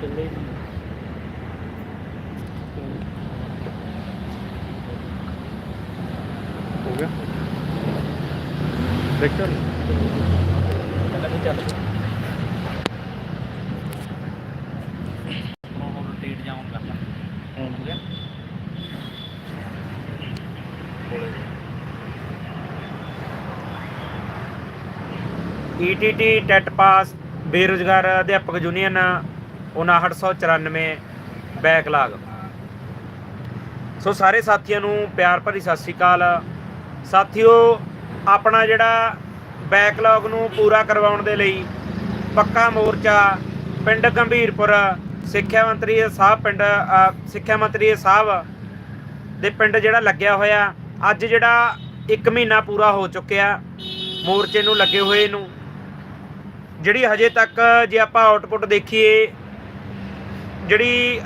ਚੱਲੇ ਹੀ ਨਹੀਂ ਹੋ ਗਿਆ? ਨੀ? ਪਹਿਲਾਂ ਵੀ ਚੱਲ। ਹੁਣ ਰੋਟੇਟ ਜਾਉਂ ਕਰਨਾ ਹੋ ਗਿਆ? ਈਟੀਟੀ ਟੈਟ ਪਾਸ ਬੇਰੁਜ਼ਗਾਰ ਅਧਿਆਪਕ ਯੂਨੀਅਨ 5994 ਬੈਕਲਾਗ ਸੋ ਸਾਰੇ ਸਾਥੀਆਂ ਨੂੰ ਪਿਆਰ ਭਰੀ ਸਤਿ ਸ਼੍ਰੀ ਅਕਾਲ। ਸਾਥੀਓ, ਆਪਣਾ ਜਿਹੜਾ ਬੈਕਲੌਗ ਨੂੰ ਪੂਰਾ ਕਰਵਾਉਣ ਦੇ ਲਈ ਪੱਕਾ ਮੋਰਚਾ ਪਿੰਡ ਗੰਭੀਰਪੁਰ ਸਿੱਖਿਆ ਮੰਤਰੀ ਸਾਹਿਬ ਪਿੰਡ ਸਿੱਖਿਆ ਮੰਤਰੀ ਸਾਹਿਬ ਦੇ ਪਿੰਡ ਜਿਹੜਾ ਲੱਗਿਆ ਹੋਇਆ, ਅੱਜ ਜਿਹੜਾ 1 ਮਹੀਨਾ ਪੂਰਾ ਹੋ ਚੁੱਕਿਆ ਮੋਰਚੇ ਨੂੰ ਲੱਗੇ ਹੋਏ ਨੂੰ। ਜਿਹੜੀ ਹਜੇ ਤੱਕ ਜੇ ਆਪਾਂ ਆਊਟਪੁੱਟ ਦੇਖੀਏ ਜਿਹੜੀ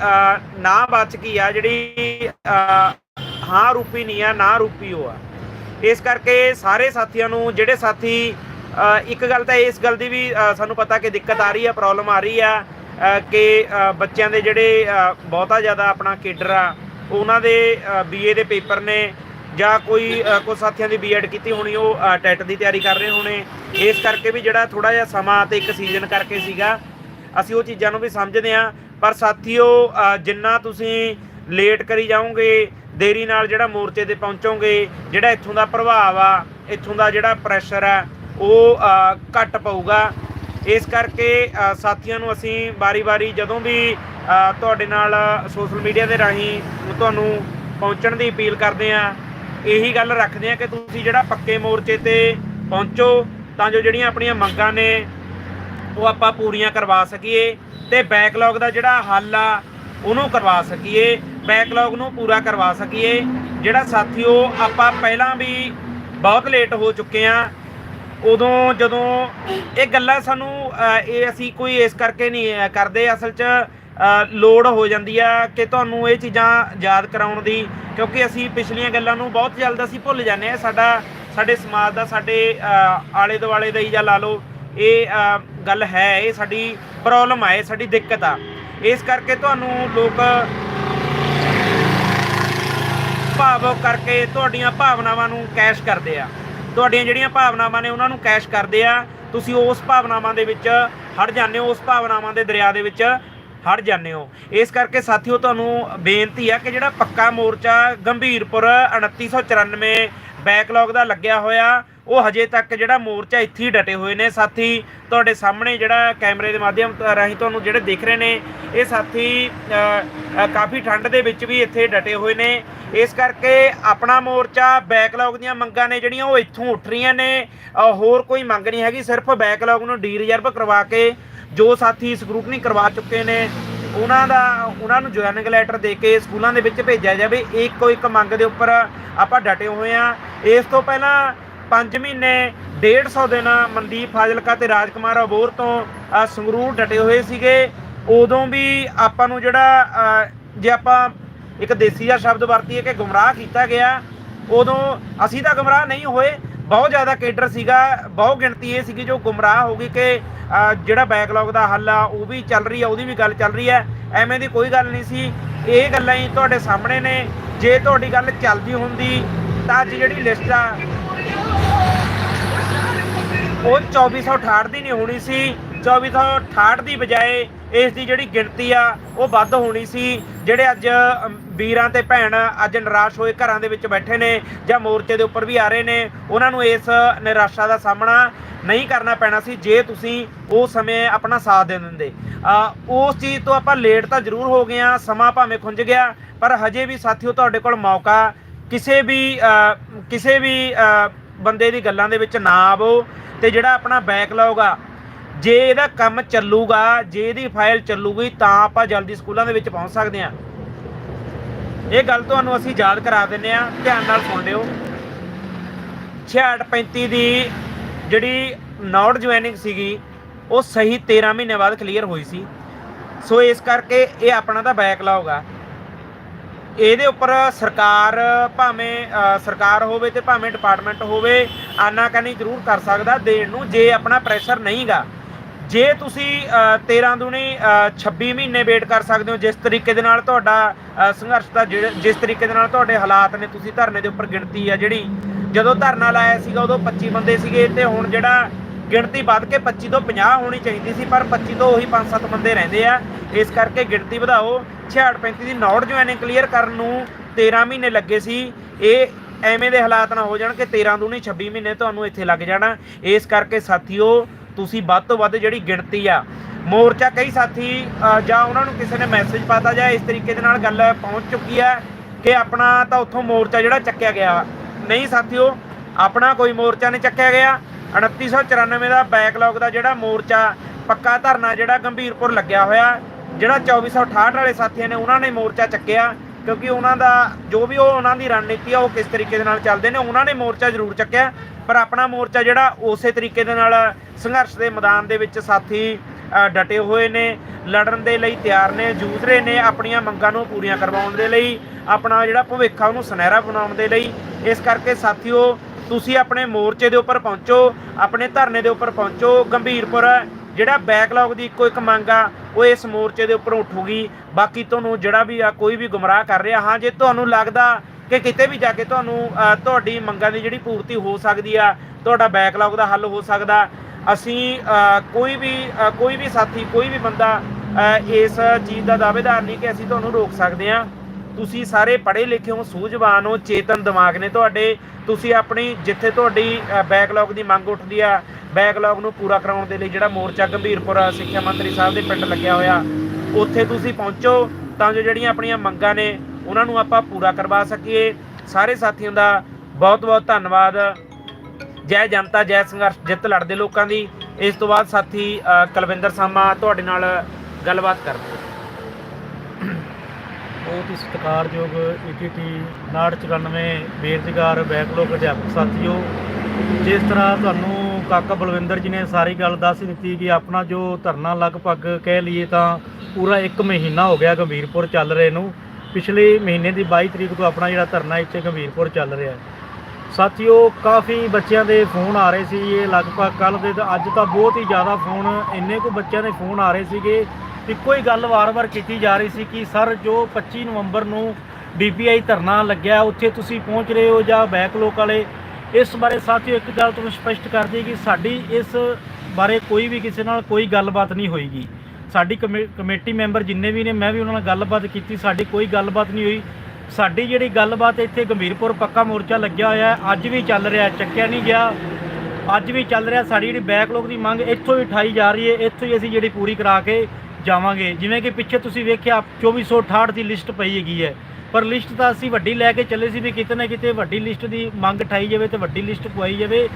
ਨਾ ਬਾਚਕੀ ਆ ਜਿਹੜੀ ਹਾਂ ਰੂਪੀ ਨਹੀਂ ਆ ਨਾ ਰੂਪੀ ਉਹ ਆ। ਇਸ ਕਰਕੇ ਸਾਰੇ ਸਾਥੀਆਂ ਨੂੰ ਜਿਹੜੇ ਸਾਥੀ ਇੱਕ ਗੱਲ ਤਾਂ ਇਸ ਗੱਲ ਦੀ ਵੀ ਸਾਨੂੰ ਪਤਾ ਕਿ ਦਿੱਕਤ ਆ ਰਹੀ ਆ ਪ੍ਰੋਬਲਮ ਆ ਰਹੀ ਆ ਕਿ ਬੱਚਿਆਂ ਦੇ ਜਿਹੜੇ ਬਹੁਤਾ ਜ਼ਿਆਦਾ ਆਪਣਾ ਕੇਡਰ ਆ ਉਹਨਾਂ ਦੇ ਬੀਏ ਦੇ ਪੇਪਰ ਨੇ ਜਾਂ ਕੋਈ ਅ, ਸਾਥੀਆਂ ਦੀ ਬੀਐਡ ਕੀਤੀ ਹੋਣੀ ਉਹ ਟੈਟ ਦੀ ਤਿਆਰੀ ਕਰ ਰਹੇ ਹੋਣੇ। ਇਸ ਕਰਕੇ ਵੀ ਜਿਹੜਾ ਥੋੜਾ ਜਿਹਾ ਸਮਾਂ ਤੇ ਇੱਕ ਸੀਜ਼ਨ ਕਰਕੇ ਸੀਗਾ ਅਸੀਂ ਉਹ ਚੀਜ਼ਾਂ ਨੂੰ ਵੀ ਸਮਝਦੇ ਹਾਂ। ਪਰ ਸਾਥੀਓ ਜਿੰਨਾ ਤੁਸੀਂ ਲੇਟ ਕਰੀ ਜਾਓਗੇ ਦੇਰੀ ਨਾਲ ਜਿਹੜਾ ਮੋਰਚੇ ਤੇ ਪਹੁੰਚੋਗੇ ਜਿਹੜਾ ਇੱਥੋਂ ਦਾ ਪ੍ਰਭਾਵ ਆ ਇੱਥੋਂ ਦਾ ਜਿਹੜਾ ਪ੍ਰੈਸ਼ਰ ਆ ਉਹ ਅ, ਘੱਟ ਪਊਗਾ। ਇਸ ਕਰਕੇ ਸਾਥੀਆਂ ਨੂੰ ਅਸੀਂ ਵਾਰੀ-ਵਾਰੀ ਜਦੋਂ ਵੀ ਤੁਹਾਡੇ ਨਾਲ ਸੋਸ਼ਲ ਮੀਡੀਆ ਦੇ ਰਾਹੀਂ ਤੁਹਾਨੂੰ ਪਹੁੰਚਣ ਦੀ ਅਪੀਲ ਕਰਦੇ ਆ ਇਹੀ ਗੱਲ ਰੱਖਦੇ ਆ ਕਿ ਤੁਸੀਂ ਜਿਹੜਾ ਪੱਕੇ ਮੋਰਚੇ ਤੇ ਪਹੁੰਚੋ ਤਾਂ ਜੋ ਜਿਹੜੀਆਂ ਆਪਣੀਆਂ ਮੰਗਾਂ ਨੇ ਉਹ ਆਪਾਂ ਪੂਰੀਆਂ ਕਰਵਾ ਸਕੀਏ ਤੇ ਬੈਕਲੌਗ ਦਾ ਜਿਹੜਾ ਹੱਲ ਆ, ਉਹਨੂੰ ਕਰਵਾ ਸਕੀਏ ਬੈਕਲੌਗ ਨੂੰ ਪੂਰਾ ਕਰਵਾ ਸਕੀਏ। ਜਿਹੜਾ ਸਾਥੀਓ, ਆਪਾਂ ਪਹਿਲਾਂ ਵੀ ਬਹੁਤ ਲੇਟ ਹੋ ਚੁੱਕੇ ਆ। ਉਦੋਂ ਜਦੋਂ ਇਹ ਗੱਲਾਂ ਸਾਨੂੰ ਇਹ ਅਸੀਂ ਕੋਈ ਇਸ ਕਰਕੇ ਨਹੀਂ ਕਰਦੇ ਅਸਲ 'ਚ ਲੋੜ ਹੋ ਜਾਂਦੀ ਆ ਕਿ ਤੁਹਾਨੂੰ ਇਹ ਚੀਜ਼ਾਂ ਯਾਦ ਕਰਾਉਣ ਦੀ। ਕਿਉਂਕਿ ਅਸੀਂ ਪਿਛਲੀਆਂ ਗੱਲਾਂ ਨੂੰ ਬਹੁਤ ਜਲਦ ਅਸੀਂ ਭੁੱਲ ਜਾਂਦੇ ਆ। ਸਾਡਾ, ਸਾਡੇ ਸਮਾਜ ਦਾ, ਸਾਡੇ ਆਲੇ ਦੁਆਲੇ ਦਾ ਹੀ ਜਾਂ ਲਾ ਲਓ ਇਹ ਗੱਲ ਹੈ, ਇਹ ਸਾਡੀ ਪ੍ਰੋਬਲਮ ਆ, ਇਹ ਸਾਡੀ ਦਿੱਕਤ ਆ। ਇਸ ਕਰਕੇ ਤੁਹਾਨੂੰ ਲੋਕ ਭਾਵੁਕ ਕਰਕੇ ਤੁਹਾਡੀਆਂ ਭਾਵਨਾਵਾਂ ਨੂੰ ਕੈਸ਼ ਕਰਦੇ ਆ। ਤੁਹਾਡੀਆਂ ਜਿਹੜੀਆਂ ਭਾਵਨਾਵਾਂ ਨੇ, ਉਹਨਾਂ ਨੂੰ ਕੈਸ਼ ਕਰਦੇ ਆ। ਤੁਸੀਂ ਉਸ ਭਾਵਨਾਵਾਂ ਦੇ ਵਿੱਚ ਹਟ ਜਾਂਦੇ ਹੋ, ਉਸ ਭਾਵਨਾਵਾਂ ਦੇ ਦਰਿਆ ਦੇ ਵਿੱਚ ਹਟ ਜਾਂਦੇ ਹੋ। ਇਸ ਕਰਕੇ ਸਾਥੀਓ, ਤੁਹਾਨੂੰ ਬੇਨਤੀ ਆ ਕਿ ਜਿਹੜਾ ਪੱਕਾ ਮੋਰਚਾ ਗੰਭੀਰਪੁਰ 2994 ਬੈਕਲੌਗ ਦਾ ਲੱਗਿਆ ਹੋਇਆ। ਉਹ ਹਜੇ ਤੱਕ ਜਿਹੜਾ ਮੋਰਚਾ ਇੱਥੇ ਹੀ ਡਟੇ ਹੋਏ ਨੇ। ਸਾਥੀ, ਤੁਹਾਡੇ ਸਾਹਮਣੇ ਜਿਹੜਾ ਕੈਮਰੇ ਦੇ ਮਾਧਿਅਮ ਰਾਹੀਂ ਤੁਹਾਨੂੰ ਜਿਹੜੇ ਦਿਖ ਰਹੇ ਨੇ, ਇਹ ਸਾਥੀ ਕਾਫੀ ਠੰਡ ਦੇ ਵਿੱਚ ਵੀ ਇੱਥੇ ਡਟੇ ਹੋਏ ਨੇ। ਇਸ ਕਰਕੇ ਆਪਣਾ ਮੋਰਚਾ ਬੈਕਲੌਗ ਦੀਆਂ ਮੰਗਾਂ ਨੇ ਜਿਹੜੀਆਂ, ਉਹ ਇੱਥੋਂ ਉੱਠ ਰਹੀਆਂ ਨੇ। ਹੋਰ ਕੋਈ ਮੰਗ ਨਹੀਂ ਹੈਗੀ, ਸਿਰਫ ਬੈਕਲੌਗ ਨੂੰ ਡੀ ਰਿਜ਼ਰਵ ਕਰਵਾ ਕੇ ਜੋ ਸਾਥੀ ਸਕਰੂਟਨੀ ਕਰਵਾ ਚੁੱਕੇ ਨੇ ਉਹਨਾਂ ਦਾ, ਉਹਨਾਂ ਨੂੰ ਜੁਆਇਨਿੰਗ ਲੈਟਰ ਦੇ ਕੇ ਸਕੂਲਾਂ ਦੇ ਵਿੱਚ ਭੇਜਿਆ ਜਾਵੇ, ਇੱਕੋ ਇੱਕ ਮੰਗ ਦੇ ਉੱਪਰ ਆਪਾਂ ਡਟੇ ਹੋਏ ਆ ਇਸ ਤੋਂ ਪਹਿਲਾਂ 5 ਮਹੀਨੇ 150 ਦਿਨ ਮਨਦੀਪ ਫਾਜ਼ਿਲਕਾ ਤੇ ਰਾਜਕੁਮਾਰ ਅਬੋਰ ਤੋਂ ਸੰਗਰੂਰ ਡਟੇ ਹੋਏ ਸੀਗੇ। ਉਦੋਂ ਵੀ ਆਪਾਂ ਨੂੰ ਜਿਹੜਾ ਜੇ ਆਪਾਂ ਇੱਕ ਦੇਸੀ ਜਿਹਾ ਸ਼ਬਦ ਵਰਤੀਏ ਕਿ ਗੁੰਮਰਾਹ ਕੀਤਾ ਗਿਆ, ਉਦੋਂ ਅਸੀਂ ਤਾਂ ਗੁੰਮਰਾਹ ਨਹੀਂ ਹੋਏ। ਬਹੁਤ ਜ਼ਿਆਦਾ ਕੇਡਰ ਸੀਗਾ, ਬਹੁਤ ਗਿਣਤੀ ਇਹ ਸੀਗੀ ਜੋ ਗੁੰਮਰਾਹ ਹੋ ਗਈ ਕਿ ਜਿਹੜਾ ਬੈਕਲੌਗ ਦਾ ਹੱਲ ਆ, ਉਹ ਵੀ ਚੱਲ ਰਹੀ ਆ, ਉਹਦੀ ਵੀ ਗੱਲ ਚੱਲ ਰਹੀ ਹੈ ਐਵੇਂ ਦੀ ਕੋਈ ਗੱਲ ਨਹੀਂ ਸੀ। ਇਹ ਗੱਲਾਂ ਹੀ ਤੁਹਾਡੇ ਸਾਹਮਣੇ ਨੇ। ਜੇ ਤੁਹਾਡੀ ਗੱਲ ਚੱਲਦੀ ਹੁੰਦੀ, ਤਾਂ ਅੱਜ ਜਿਹੜੀ ਲਿਸਟ ਆ, ਉਹ 2468 ਦੀ ਨਹੀਂ ਹੋਣੀ ਸੀ। 2468 ਦੀ ਬਜਾਏ ਇਸ ਦੀ ਜਿਹੜੀ ਗਿਣਤੀ ਆ, ਉਹ ਵੱਧ ਹੋਣੀ ਸੀ। ਜਿਹੜੇ ਅੱਜ ਵੀਰਾਂ ਤੇ ਭੈਣ ਅੱਜ ਨਿਰਾਸ਼ ਹੋਏ ਘਰਾਂ ਦੇ ਵਿੱਚ ਬੈਠੇ ਨੇ ਜਾਂ ਮੋਰਚੇ ਦੇ ਉੱਪਰ ਵੀ ਆ ਰਹੇ ਨੇ ਉਹਨਾਂ ਨੂੰ ਇਸ ਨਿਰਾਸ਼ਾ ਦਾ ਸਾਹਮਣਾ ਨਹੀਂ ਕਰਨਾ ਪੈਣਾ ਸੀ ਜੇ ਤੁਸੀਂ ਉਸ ਸਮੇਂ ਆਪਣਾ ਸਾਥ ਦੇ ਦਿੰਦੇ। ਆ, ਉਸ ਚੀਜ਼ ਤੋਂ ਆਪਾਂ ਲੇਟ ਤਾਂ ਜ਼ਰੂਰ ਹੋ ਗਏ ਆ ਸਮਾਂ ਭਾਵੇਂ ਖੁੰਝ ਗਿਆ ਪਰ ਹਜੇ ਵੀ ਸਾਥੀਓ ਤੁਹਾਡੇ ਕੋਲ ਮੌਕਾ ਕਿਸੇ ਵੀ ਕਿਸੇ ਵੀ ਬੰਦੇ ਦੀ ਗੱਲਾਂ ਦੇ ਵਿੱਚ ਨਾ ਆਵੋ ਤੇ ਜਿਹੜਾ ਆਪਣਾ ਬੈਕਲੌਗ ਆ ਜੇ ਇਹਦਾ ਕੰਮ ਚੱਲੂਗਾ ਜੇ ਇਹਦੀ ਫਾਈਲ ਚੱਲੂਗੀ ਤਾਂ ਆਪਾਂ ਜਲਦੀ ਸਕੂਲਾਂ ਦੇ ਵਿੱਚ ਪਹੁੰਚ ਸਕਦੇ ਹਾਂ। ਇਹ ਗੱਲ ਤੁਹਾਨੂੰ ਅਸੀਂ ਯਾਦ ਕਰਾ ਦਿੰਨੇ ਆ ਧਿਆਨ ਨਾਲ ਸੁਣ ਲਿਓ। 6635 ਦੀ ਜਿਹੜੀ ਨੌਟ ਜੁਆਇਨਿੰਗ ਸੀਗੀ, ਉਹ ਸਹੀ 13 ਮਹੀਨੇ ਬਾਅਦ ਕਲੀਅਰ ਹੋਈ ਸੀ। ਸੋ ਇਸ ਕਰਕੇ ਇਹ ਆਪਣਾ ਤਾਂ ਬੈਕਲੌਗ ਆ। ਇਹਦੇ ਉੱਪਰ ਸਰਕਾਰ ਭਾਵੇਂ ਸਰਕਾਰ ਹੋਵੇ ਤੇ ਭਾਵੇਂ ਡਿਪਾਰਟਮੈਂਟ ਹੋਵੇ, ਆਨਾਕਾਨੀ ਜ਼ਰੂਰ ਕਰ ਸਕਦਾ। ਦੇਣ ਨੂੰ ਜੇ ਆਪਣਾ ਪ੍ਰੈਸ਼ਰ ਨਹੀਂਗਾ ਜੇ ਤੁਸੀਂ ਅ, 13 ਦੁਨੀ ਅ, 26 ਮਹੀਨੇ ਵੇਟ ਕਰ ਸਕਦੇ ਹੋ ਜਿਸ ਤਰੀਕੇ ਦੇ ਨਾਲ ਤੁਹਾਡਾ ਸੰਘਰਸ਼ ਦਾ ਜਿਹੜਾ- ਜਿਸ ਤਰੀਕੇ ਦੇ ਨਾਲ ਤੁਹਾਡੇ ਹਾਲਾਤ ਨੇ ਤੁਸੀਂ ਧਰਨੇ ਦੇ ਉੱਪਰ ਗਿਣਤੀ ਆ ਜਿਹੜੀ ਜਦੋਂ ਧਰਨਾ ਲਾਇਆ ਸੀਗਾ ਉਦੋਂ 25 ਬੰਦੇ ਸੀਗੇ ਤੇ ਹੁਣ ਜਿਹੜਾ ਗਿਣਤੀ ਵੱਧ ਕੇ 25 ਤੋਂ 50 ਹੋਣੀ ਚਾਹੀਦੀ ਸੀ ਪਰ 25 ਤੋਂ ਉਹੀ 5-7 ਬੰਦੇ ਰਹਿੰਦੇ ਆ। ਇਸ ਕਰਕੇ ਗਿਣਤੀ ਵਧਾਓ। 66-35 ਦੀ ਨੌਟ ਜੁਆਇਨਿੰਗ ਕਲੀਅਰ ਕਰਨ ਨੂੰ 13 ਮਹੀਨੇ ਲੱਗੇ ਸੀ। ਇਹ ਐਵੇਂ ਦੇ ਹਾਲਾਤ ਨਾ ਹੋ ਜਾਣ ਕਿ 13 ਦੂਣੀ 26 ਮਹੀਨੇ ਤੁਹਾਨੂੰ ਇੱਥੇ ਲੱਗ ਜਾਣਾ। ਇਸ ਕਰਕੇ ਸਾਥੀਓ ਤੁਸੀਂ ਵੱਧ ਤੋਂ ਵੱਧ ਜਿਹੜੀ ਗਿਣਤੀ ਆ, ਮੋਰਚਾ ਕਈ ਸਾਥੀ ਜਾਂ ਉਹਨਾਂ ਨੂੰ ਕਿਸੇ ਨੇ ਮੈਸੇਜ ਪਾਤਾ ਜਾਂ ਇਸ ਤਰੀਕੇ ਦੇ ਨਾਲ ਗੱਲ ਪਹੁੰਚ ਚੁੱਕੀ ਹੈ ਕਿ ਆਪਣਾ ਤਾਂ ਉੱਥੋਂ ਮੋਰਚਾ ਜਿਹੜਾ ਚੱਕਿਆ ਗਿਆ। ਨਹੀਂ ਸਾਥੀਓ, ਆਪਣਾ ਕੋਈ ਮੋਰਚਾ ਨਹੀਂ ਚੱਕਿਆ ਗਿਆ। 2994 ਦਾ ਬੈਕਲੌਗ ਦਾ ਜਿਹੜਾ ਮੋਰਚਾ, ਪੱਕਾ ਧਰਨਾ ਜਿਹੜਾ ਗੰਭੀਰਪੁਰ ਲੱਗਿਆ ਹੋਇਆ, ਜਿਹੜਾ 2468 ਵਾਲੇ ਸਾਥੀਆਂ ਨੇ ਉਹਨਾਂ ਨੇ ਮੋਰਚਾ ਚੱਕਿਆ। ਕਿਉਂਕਿ ਉਹਨਾਂ ਦਾ, ਜੋ ਵੀ ਉਹ ਉਹਨਾਂ ਦੀ ਰਣਨੀਤੀ ਆ, ਉਹ ਕਿਸ ਤਰੀਕੇ ਦੇ ਨਾਲ ਚੱਲਦੇ ਨੇ, ਉਹਨਾਂ ਨੇ ਮੋਰਚਾ ਜ਼ਰੂਰ ਚੱਕਿਆ। ਪਰ ਆਪਣਾ ਮੋਰਚਾ ਜਿਹੜਾ, ਉਸੇ ਤਰੀਕੇ ਦੇ ਨਾਲ ਸੰਘਰਸ਼ ਦੇ ਮੈਦਾਨ ਦੇ ਵਿੱਚ ਸਾਥੀ ਡਟੇ ਹੋਏ ਨੇ, ਲੜਨ ਦੇ ਲਈ ਤਿਆਰ ਨੇ, ਜੂਝ ਰਹੇ ਨੇ ਆਪਣੀਆਂ ਮੰਗਾਂ ਨੂੰ ਪੂਰੀਆਂ ਕਰਵਾਉਣ ਦੇ ਲਈ, ਆਪਣਾ ਜਿਹੜਾ ਭਵਿੱਖ ਆ, ਉਹਨੂੰ ਸੁਨਹਿਰਾ ਬਣਾਉਣ ਦੇ ਲਈ। ਇਸ ਕਰਕੇ ਸਾਥੀਓ, ਤੁਸੀਂ ਆਪਣੇ ਮੋਰਚੇ ਦੇ ਉੱਪਰ ਪਹੁੰਚੋ, ਆਪਣੇ ਧਰਨੇ ਦੇ ਉੱਪਰ ਪਹੁੰਚੋ ਗੰਭੀਰਪੁਰ ਜਿਹੜਾ ਬੈਕਲੌਗ ਦੀ ਇੱਕੋ ਇੱਕ ਮੰਗ ਆ, ਉਹ ਇਸ ਮੋਰਚੇ ਦੇ ਉੱਪਰ ਉੱਠੂਗੀ। ਬਾਕੀ ਤੁਹਾਨੂੰ ਜਿਹੜਾ ਵੀ ਆ, ਕੋਈ ਵੀ ਗੁੰਮਰਾਹ ਕਰ ਰਿਹਾ, ਹਾਂ, ਜੇ ਤੁਹਾਨੂੰ ਲੱਗਦਾ ਕਿ ਕਿਤੇ ਵੀ ਜਾ ਕੇ ਤੁਹਾਨੂੰ ਤੁਹਾਡੀ ਮੰਗਾਂ ਦੀ ਜਿਹੜੀ ਪੂਰਤੀ ਹੋ ਸਕਦੀ ਆ, ਤੁਹਾਡਾ ਬੈਕਲੌਗ ਦਾ ਹੱਲ ਹੋ ਸਕਦਾ। ਅਸੀਂ ਕੋਈ ਵੀ ਕੋਈ ਵੀ ਸਾਥੀ, ਕੋਈ ਵੀ ਬੰਦਾ ਇਸ ਚੀਜ਼ ਦਾ ਦਾਅਵੇਦਾਰ ਨਹੀਂ ਕਿ ਅਸੀਂ ਤੁਹਾਨੂੰ ਰੋਕ ਸਕਦੇ ਹਾਂ। ਤੁਸੀਂ ਸਾਰੇ ਪੜ੍ਹੇ ਲਿਖੇ ਹੋ, ਸੂਝਵਾਨ ਹੋ, ਚੇਤਨ ਦਿਮਾਗ ਨੇ ਤੁਹਾਡੇ। ਤੁਸੀਂ ਆਪਣੀ, ਜਿੱਥੇ ਤੁਹਾਡੀ ਬੈਕਲੌਗ ਦੀ ਮੰਗ ਉੱਠਦੀ ਆ ਬੈਕਲੌਗ ਨੂੰ ਪੂਰਾ ਕਰਾਉਣ ਦੇ ਲਈ ਜਿਹੜਾ ਮੋਰਚਾ ਗੰਭੀਰਪੁਰ ਸਿੱਖਿਆ ਮੰਤਰੀ ਸਾਹਿਬ ਦੇ ਪਿੰਡ ਲੱਗਿਆ ਹੋਇਆ ਉੱਥੇ ਤੁਸੀਂ ਪਹੁੰਚੋ ਤਾਂ ਜੋ ਜਿਹੜੀਆਂ ਆਪਣੀਆਂ ਮੰਗਾਂ ਨੇ ਉਹਨਾਂ ਨੂੰ ਆਪਾਂ ਪੂਰਾ ਕਰਵਾ ਸਕੀਏ। ਸਾਰੇ ਸਾਥੀਆਂ ਦਾ ਬਹੁਤ ਬਹੁਤ ਧੰਨਵਾਦ। ਜੈ ਜਨਤਾ ਜੈ ਸੰਘਰਸ਼ ਜਿੱਤ ਲੜਦੇ ਲੋਕਾਂ ਦੀ। ਇਸ ਤੋਂ ਬਾਅਦ ਸਾਥੀ ਅ, ਕੁਲਵਿੰਦਰ ਸਾਮਾ ਤੁਹਾਡੇ ਨਾਲ ਗੱਲਬਾਤ ਕਰਦੇ ਬਹੁਤ ਹੀ ਸਤਿਕਾਰਯੋਗ ਈਟੀਟੀ 994 ਬੇਰੁਜ਼ਗਾਰ ਬੈਕਲੋਗ ਅਧਿਆਪਕ ਸਾਥੀਓ, ਜਿਸ ਤਰ੍ਹਾਂ ਤੁਹਾਨੂੰ ਕਾਕਾ ਬਲਵਿੰਦਰ ਜੀ ਨੇ ਸਾਰੀ ਗੱਲ ਦੱਸ ਦਿੱਤੀ ਕਿ ਆਪਣਾ ਜੋ ਧਰਨਾ ਲਗਭਗ ਕਹਿ ਲਈਏ ਤਾਂ ਪੂਰਾ 1 ਮਹੀਨਾ ਹੋ ਗਿਆ ਗੰਭੀਰਪੁਰ ਚੱਲ ਰਹੇ ਨੂੰ। ਪਿਛਲੇ ਮਹੀਨੇ ਦੀ 22 ਤਰੀਕ ਤੋਂ ਆਪਣਾ ਜਿਹੜਾ ਧਰਨਾ ਇੱਥੇ ਗੰਭੀਰਪੁਰ ਚੱਲ ਰਿਹਾ ਹੈ। ਸਾਥੀਓ, ਕਾਫੀ ਬੱਚਿਆਂ ਦੇ ਫੋਨ ਆ ਰਹੇ ਸੀ। ਇਹ ਲਗਭਗ ਕੱਲ ਦੇ ਤਾਂ ਅੱਜ ਤਾਂ ਬਹੁਤ ਹੀ ਜ਼ਿਆਦਾ ਫੋਨ, ਇੰਨੇ ਕੁ ਬੱਚਿਆਂ ਦੇ ਫੋਨ ਆ ਰਹੇ ਸੀਗੇ। ਇੱਕੋ ਹੀ ਗੱਲ ਵਾਰ-ਵਾਰ ਕੀਤੀ ਜਾ ਰਹੀ ਸੀ ਕਿ ਸਰ ਜੋ 25 ਨਵੰਬਰ ਨੂੰ ਡੀਪੀਆਈ ਧਰਨਾ ਲੱਗਿਆ, ਉੱਥੇ ਤੁਸੀਂ ਪਹੁੰਚ ਰਹੇ ਹੋ ਜਾਂ ਬੈਕਲੋਕ ਵਾਲੇ? ਇਸ ਬਾਰੇ ਸਾਥੀਓ ਇੱਕ ਗੱਲ ਤੁਹਾਨੂੰ ਸਪਸ਼ਟ ਕਰ ਦਈਏ ਕਿ ਸਾਡੀ ਇਸ ਬਾਰੇ ਕੋਈ ਵੀ ਕਿਸੇ ਨਾਲ ਕੋਈ ਗੱਲਬਾਤ ਨਹੀਂ ਹੋਏਗੀ ਸਾਡੀ ਕਮੇ- ਕਮੇਟੀ ਮੈਂਬਰ ਜਿੰਨੇ ਵੀ ਨੇ, ਮੈਂ ਵੀ ਉਹਨਾਂ ਨਾਲ ਗੱਲਬਾਤ ਕੀਤੀ, ਸਾਡੀ ਕੋਈ ਗੱਲਬਾਤ ਨਹੀਂ ਹੋਈ। ਸਾਡੀ ਜਿਹੜੀ ਗੱਲਬਾਤ ਇੱਥੇ ਗੰਭੀਰਪੁਰ ਪੱਕਾ ਮੋਰਚਾ ਲੱਗਿਆ ਹੋਇਆ ਹੈ, ਅੱਜ ਵੀ ਚੱਲ ਰਿਹਾ, ਚੱਕਿਆ ਨਹੀਂ ਗਿਆ। ਅੱਜ ਵੀ ਚੱਲ ਰਿਹਾ, ਸਾਡੀ ਜਿਹੜੀ ਬੈਕਲੌਗ ਦੀ ਮੰਗ ਇੱਥੋਂ ਹੀ ਉਠਾਈ ਜਾ ਰਹੀ ਹੈ, ਇੱਥੋਂ ਹੀ ਅਸੀਂ ਜਿਹੜੀ ਪੂਰੀ ਕਰਾ ਕੇ ਜਾਵਾਂਗੇ। ਜਿਵੇਂ ਕਿ ਪਿੱਛੇ ਤੁਸੀਂ ਵੇਖਿਆ 2468 ਦੀ ਲਿਸਟ ਪਈ ਹੈਗੀ ਹੈ। ਪਰ ਲਿਸਟ ਤਾਂ ਅਸੀਂ ਵੱਡੀ ਲੈ ਕੇ ਚੱਲੇ ਸੀ ਵੀ ਕਿਤੇ ਨਾ ਕਿਤੇ ਵੱਡੀ ਲਿਸਟ ਦੀ ਮੰਗ ਉਠਾਈ ਜਾਵੇ ਤੇ ਵੱਡੀ ਲਿਸਟ ਪਵਾਈ ਜਾਵੇ।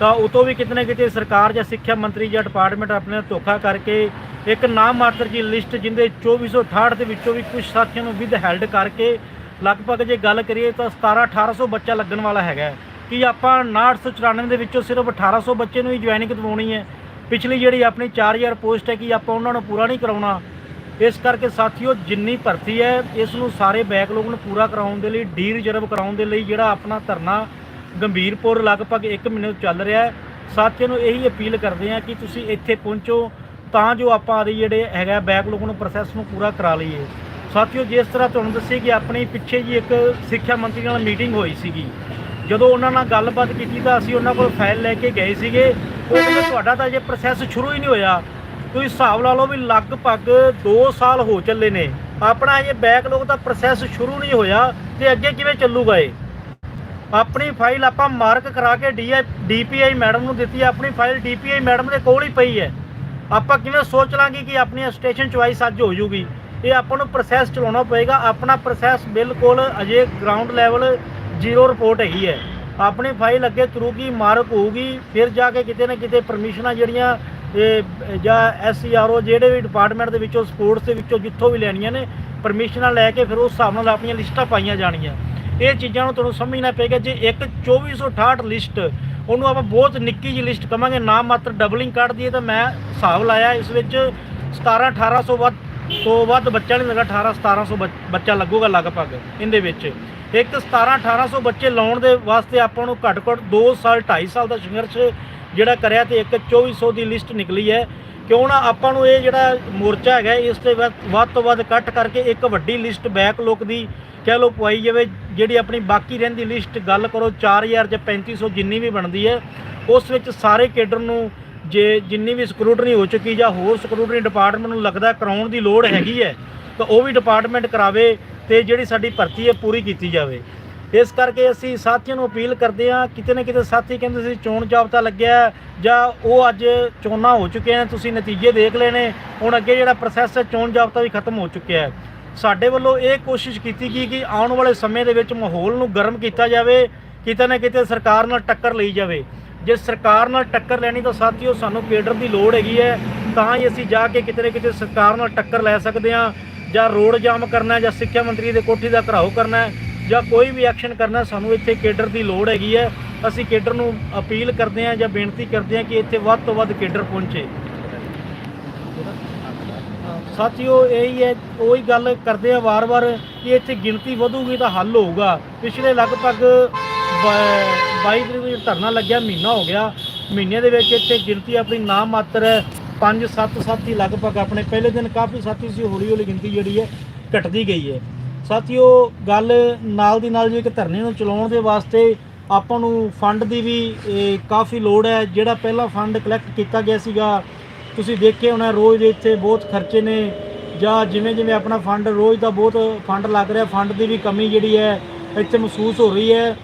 ਤਾਂ ਉਤੋਂ ਵੀ ਕਿਤੇ ਨਾ ਕਿਤੇ ਸਰਕਾਰ ਜਾਂ ਸਿੱਖਿਆ ਮੰਤਰੀ ਜਾਂ ਡਿਪਾਰਟਮੈਂਟ ਆਪਣੇ ਧੋਖਾ ਕਰਕੇ ਇੱਕ ਨਾਮ ਮਾਤਰ ਜੀ ਲਿਸਟ ਜਿੰਦੇ 2468 ਦੇ ਵਿੱਚੋਂ ਵੀ ਕੁਝ ਸਾਥੀਆਂ ਨੂੰ ਵਿਦ ਹੈਲਡ ਕਰਕੇ ਲਗਭਗ ਜੇ ਗੱਲ ਕਰੀਏ ਤਾਂ 17 1800 ਬੱਚਾ ਲੱਗਣ ਵਾਲਾ ਹੈਗਾ ਕਿ ਆਪਾਂ 994 ਦੇ ਵਿੱਚੋਂ ਸਿਰਫ 1800 ਬੱਚੇ ਨੂੰ ਹੀ ਜੁਆਇਨਿੰਗ ਕਰਵਾਉਣੀ ਹੈ? ਪਿਛਲੀ ਜਿਹੜੀ ਆਪਣੀ 4000 ਪੋਸਟ ਹੈ ਕਿ ਆਪਾਂ ਉਹਨਾਂ ਨੂੰ ਪੂਰਾ ਨਹੀਂ ਕਰਾਉਣਾ, ਇਸ ਕਰਕੇ ਸਾਥੀਓ ਜਿੰਨੀ ਭਰਤੀ ਹੈ, ਇਸ ਨੂੰ ਸਾਰੇ ਬੈਕਲੋਗ ਨੂੰ ਪੂਰਾ ਕਰਾਉਣ ਦੇ ਲਈ ਡੀ ਰਿਜ਼ਰਵ ਕਰਾਉਣ ਦੇ ਲਈ ਜਿਹੜਾ ਆਪਣਾ ਧਰਨਾ ਗੰਭੀਰਪੁਰ ਲਗਭਗ 1 ਮਹੀਨੇ ਤੋਂ ਚੱਲ ਰਿਹਾ ਹੈ। ਸਾਥੀਆਂ ਨੂੰ ਇਹੀ ਅਪੀਲ ਕਰਦੇ ਹਾਂ ਕਿ ਤੁਸੀਂ ਇੱਥੇ ਪਹੁੰਚੋ, ਤਾਂ ਜੋ ਆਪਾਂ ਦੇ ਜਿਹੜੇ ਹੈਗਾ ਬੈਕਲੋਗ ਨੂੰ ਪ੍ਰੋਸੈਸ ਨੂੰ ਪੂਰਾ ਕਰਾ ਲਈਏ। ਸਾਥੀਓ ਜਿਸ ਤਰ੍ਹਾਂ ਤੁਹਾਨੂੰ ਦੱਸਿਆ ਕਿ ਆਪਣੀ ਪਿੱਛੇ ਜੀ ਇੱਕ ਸਿੱਖਿਆ ਮੰਤਰੀ ਨਾਲ ਮੀਟਿੰਗ ਹੋਈ ਸੀਗੀ, ਜਦੋਂ ਉਹਨਾਂ ਨਾਲ ਗੱਲਬਾਤ ਕੀਤੀ ਤਾਂ ਅਸੀਂ ਉਹਨਾਂ ਕੋਲ ਫਾਈਲ ਲੈ ਕੇ ਗਏ ਸੀਗੇ। ਉਹ ਕਹਿੰਦੇ ਤੁਹਾਡਾ ਤਾਂ ਜੇ ਪ੍ਰੋਸੈਸ ਸ਼ੁਰੂ ਹੀ ਨਹੀਂ ਹੋਇਆ। ਤੁਸੀਂ ਹਿਸਾਬ ਲਾ ਲਓ ਵੀ ਲਗਭਗ 2 ਸਾਲ ਹੋ ਚੱਲੇ ਨੇ। ਆਪਣਾ ਅਜੇ ਬੈਕਲੋਗ ਦਾ ਪ੍ਰੋਸੈਸ ਸ਼ੁਰੂ ਨਹੀਂ ਹੋਇਆ ਤੇ ਅੱਗੇ ਕਿਵੇਂ ਚੱਲੂਗਾ ਇਹ? ਆਪਣੀ ਫਾਈਲ ਆਪਾਂ ਮਾਰਕ ਕਰਾ ਕੇ ਡੀਪੀਆਈ ਮੈਡਮ ਨੂੰ ਦਿੱਤੀ ਆਪਣੀ ਫਾਈਲ ਡੀਪੀਆਈ ਮੈਡਮ ਦੇ ਕੋਲ ਹੀ ਪਈ ਹੈ। ਆਪਾਂ ਕਿਵੇਂ ਸੋਚ ਲਾਂਗੇ ਕਿ ਆਪਣੀ ਸਟੇਸ਼ਨ ਚੁਆਇਸ ਅੱਜ ਹੋ ਜੂਗੀ? ਇਹ ਆਪਾਂ ਨੂੰ ਪ੍ਰੋਸੈਸ ਚਲਾਉਣਾ ਪਏਗਾ। ਆਪਣਾ ਪ੍ਰੋਸੈਸ ਬਿਲਕੁਲ ਅਜੇ ਗਰਾਊਂਡ ਲੈਵਲ ਜ਼ੀਰੋ ਰਿਪੋਰਟ ਹੈਗੀ ਹੈ। ਆਪਣੀ ਫਾਈਲ ਅੱਗੇ ਤੁਰੂਗੀ ਮਾਰਕ ਹੋਊਗੀ, ਫਿਰ ਜਾ ਕੇ ਕਿਤੇ ਨਾ ਕਿਤੇ ਪਰਮਿਸ਼ਨਾਂ ਜਿਹੜੀਆਂ ਇਹ ਜਾਂ ਐਸਸੀਆਰਓ ਜਿਹੜੇ ਵੀ ਡਿਪਾਰਟਮੈਂਟ ਦੇ ਵਿੱਚੋਂ ਸਪੋਰਟਸ ਦੇ ਵਿੱਚੋਂ ਜਿੱਥੋਂ ਵੀ ਲੈਣੀਆਂ ਨੇ ਪਰਮਿਸ਼ਨਾਂ ਲੈ ਕੇ ਫਿਰ ਉਸ ਹਿਸਾਬ ਨਾਲ ਆਪਣੀਆਂ ਲਿਸਟਾਂ ਪਾਈਆਂ ਜਾਣੀਆਂ। ਇਹ ਚੀਜ਼ਾਂ ਨੂੰ ਤੁਹਾਨੂੰ ਸਮਝਣਾ ਪਏਗਾ ਜੇ ਇੱਕ 2468 ਲਿਸਟ, ਉਹਨੂੰ ਆਪਾਂ ਬਹੁਤ ਨਿੱਕੀ ਜਿਹੀ ਲਿਸਟ ਕਵਾਂਗੇ, ਨਾ ਮਾਤਰ ਡਬਲਿੰਗ ਕੱਢ ਦਈਏ ਤਾਂ ਮੈਂ ਹਿਸਾਬ ਲਾਇਆ ਇਸ ਵਿੱਚ 17 1800 ਵੱਧ ਤੋਂ ਵੱਧ ਬੱਚਾ ਨਹੀਂ ਲੱਗਾ 18 1700 ਬੱਚ- ਬੱਚਾ ਲੱਗੂਗਾ ਲਗਭਗ ਇਹਦੇ ਵਿੱਚ। ਇੱਕ 17 1800 ਬੱਚੇ ਲਾਉਣ ਦੇ ਵਾਸਤੇ ਆਪਾਂ ਨੂੰ ਘੱਟ ਘੱਟ 2 ਸਾਲ 2.5 ਸਾਲ ਦਾ ਸੰਘਰਸ਼ ਜਿਹੜਾ ਕਰਿਆ ਤੇ ਇੱਕ 2400 ਦੀ ਲਿਸਟ ਨਿਕਲੀ ਹੈ। ਕਿਉਂ ਨਾ ਆਪਾਂ ਨੂੰ ਇਹ ਜਿਹੜਾ ਮੋਰਚਾ ਹੈਗਾ, ਇਸ ਤੇ ਵੱਧ ਤੋਂ ਵੱਧ ਕੱਟ ਕਰਕੇ ਇੱਕ ਵੱਡੀ ਲਿਸਟ ਬੈਕ ਲੋਕ ਦੀ ਕਹਿ ਲਓ ਪਵਾਈ ਜਾਵੇ, ਜਿਹੜੀ ਆਪਣੀ ਬਾਕੀ ਰਹਿੰਦੀ ਲਿਸਟ, ਗੱਲ ਕਰੋ 4000 ਜਾਂ 3500 ਜਿੰਨੀ ਵੀ ਬਣਦੀ ਹੈ, ਉਸ ਵਿੱਚ ਸਾਰੇ ਕੇਡਰ ਨੂੰ ਜੇ ਜਿੰਨੀ ਵੀ ਸਕਰੂਟਨੀ ਹੋ ਚੁੱਕੀ ਜਾਂ ਹੋਰ ਸਕਰੂਟਨੀ ਡਿਪਾਰਟਮੈਂਟ ਨੂੰ ਲੱਗਦਾ ਕਰਾਉਣ ਦੀ ਲੋੜ ਹੈਗੀ ਹੈ, ਤਾਂ ਉਹ ਵੀ ਡਿਪਾਰਟਮੈਂਟ ਕਰਾਵੇ ਤੇ ਜਿਹੜੀ ਸਾਡੀ ਭਰਤੀ ਹੈ ਪੂਰੀ ਕੀਤੀ ਜਾਵੇ। ਇਸ ਕਰਕੇ ਅਸੀਂ ਸਾਥੀਆਂ ਨੂੰ ਅਪੀਲ ਕਰਦੇ ਹਾਂ, ਕਿਤੇ ਨਾ ਕਿਤੇ ਸਾਥੀ ਕਹਿੰਦੇ ਸੀ ਚੋਣ ਜਾਬਤਾ ਲੱਗਿਆ ਜਾਂ ਉਹ ਅੱਜ ਚੋਣਾਂ ਹੋ ਚੁੱਕੀਆਂ ਨੇ, ਤੁਸੀਂ ਨਤੀਜੇ ਦੇਖ ਲਏ ਨੇ, ਹੁਣ ਅੱਗੇ ਜਿਹੜਾ ਪ੍ਰੋਸੈਸ ਹੈ ਚੋਣ ਜਾਬਤਾ ਵੀ ਖਤਮ ਹੋ ਚੁੱਕਿਆ ਹੈ। ਸਾਡੇ ਵੱਲੋਂ ਇਹ ਕੋਸ਼ਿਸ਼ ਕੀਤੀ ਗਈ ਕਿ ਆਉਣ ਵਾਲੇ ਸਮੇਂ ਦੇ ਵਿੱਚ ਮਾਹੌਲ ਨੂੰ ਗਰਮ ਕੀਤਾ ਜਾਵੇ, ਕਿਤੇ ਨਾ ਕਿਤੇ ਸਰਕਾਰ ਨਾਲ ਟੱਕਰ ਲਈ ਜਾਵੇ। ਜੇ ਸਰਕਾਰ ਨਾਲ ਟੱਕਰ ਲੈਣੀ ਤਾਂ ਸਾਥੀਓ ਸਾਨੂੰ ਕੇਡਰ ਦੀ ਲੋੜ ਹੈਗੀ ਹੈ। ਤਾਂ ਹੀ ਅਸੀਂ ਜਾ ਕੇ ਕਿਤੇ ਨਾ ਕਿਤੇ ਸਰਕਾਰ ਨਾਲ ਟੱਕਰ ਲੈ ਸਕਦੇ ਹਾਂ ਜਾਂ ਰੋਡ ਜਾਮ ਕਰਨਾ ਜਾਂ ਸਿੱਖਿਆ ਮੰਤਰੀ ਦੇ ਕੋਠੀ ਦਾ ਘਰਾਓ ਕਰਨਾ ਜਾਂ ਕੋਈ ਵੀ ਐਕਸ਼ਨ ਕਰਨਾ ਸਾਨੂੰ ਇੱਥੇ ਕੇਡਰ ਦੀ ਲੋੜ ਹੈਗੀ ਹੈ। ਅਸੀਂ ਕੇਡਰ ਨੂੰ ਅਪੀਲ ਕਰਦੇ ਹਾਂ ਜਾਂ ਬੇਨਤੀ ਕਰਦੇ ਹਾਂ ਕਿ ਇੱਥੇ ਵੱਧ ਤੋਂ ਵੱਧ ਕੇਡਰ ਪਹੁੰਚੇ। ਸਾਥੀਓ ਇਹੀ ਹੈ, ਉਹੀ ਗੱਲ ਕਰਦੇ ਆ ਵਾਰ-ਵਾਰ ਕਿ ਇੱਥੇ ਗਿਣਤੀ ਵਧੂਗੀ ਤਾਂ ਹੱਲ ਹੋਊਗਾ। ਪਿਛਲੇ ਲਗਭਗ 22 ਤਰੀਕ ਨੂੰ ਧਰਨਾ ਲੱਗਿਆ, ਮਹੀਨਾ ਹੋ ਗਿਆ। ਮਹੀਨੇ ਦੇ ਵਿੱਚ ਇੱਥੇ ਗਿਣਤੀ ਆਪਣੀ ਨਾਮ ਮਾਤਰ 5-7 ਸਾਥੀ ਲਗਭਗ ਆਪਣੇ। ਪਹਿਲੇ ਦਿਨ ਕਾਫੀ ਸਾਥੀ ਸੀ, ਹੌਲੀ ਹੌਲੀ ਗਿਣਤੀ ਜਿਹੜੀ ਹੈ, ਘਟਦੀ ਗਈ ਹੈ। ਸਾਥੀਓ, ਗੱਲ ਨਾਲ ਦੀ ਨਾਲ ਜੇ ਇੱਕ ਧਰਨੇ ਨੂੰ ਚਲਾਉਣ ਦੇ ਵਾਸਤੇ ਆਪਾਂ ਨੂੰ ਫੰਡ ਦੀ ਵੀ ਕਾਫੀ ਲੋੜ ਹੈ। ਜਿਹੜਾ ਪਹਿਲਾ ਫੰਡ ਕਲੈਕਟ ਕੀਤਾ ਗਿਆ ਸੀਗਾ, ਤੁਸੀਂ ਦੇਖਿਆ ਹੋਣਾ, ਰੋਜ਼ ਦੇ ਇੱਥੇ ਬਹੁਤ ਖਰਚੇ ਨੇ। ਜਾਂ ਜਿਵੇਂ ਜਿਵੇਂ ਆਪਣਾ ਫੰਡ, ਰੋਜ਼ ਦਾ ਬਹੁਤ ਫੰਡ ਲੱਗ ਰਿਹਾ, ਫੰਡ ਦੀ ਵੀ ਕਮੀ ਜਿਹੜੀ ਹੈ, ਇੱਥੇ ਮਹਿਸੂਸ ਹੋ ਰਹੀ ਹੈ।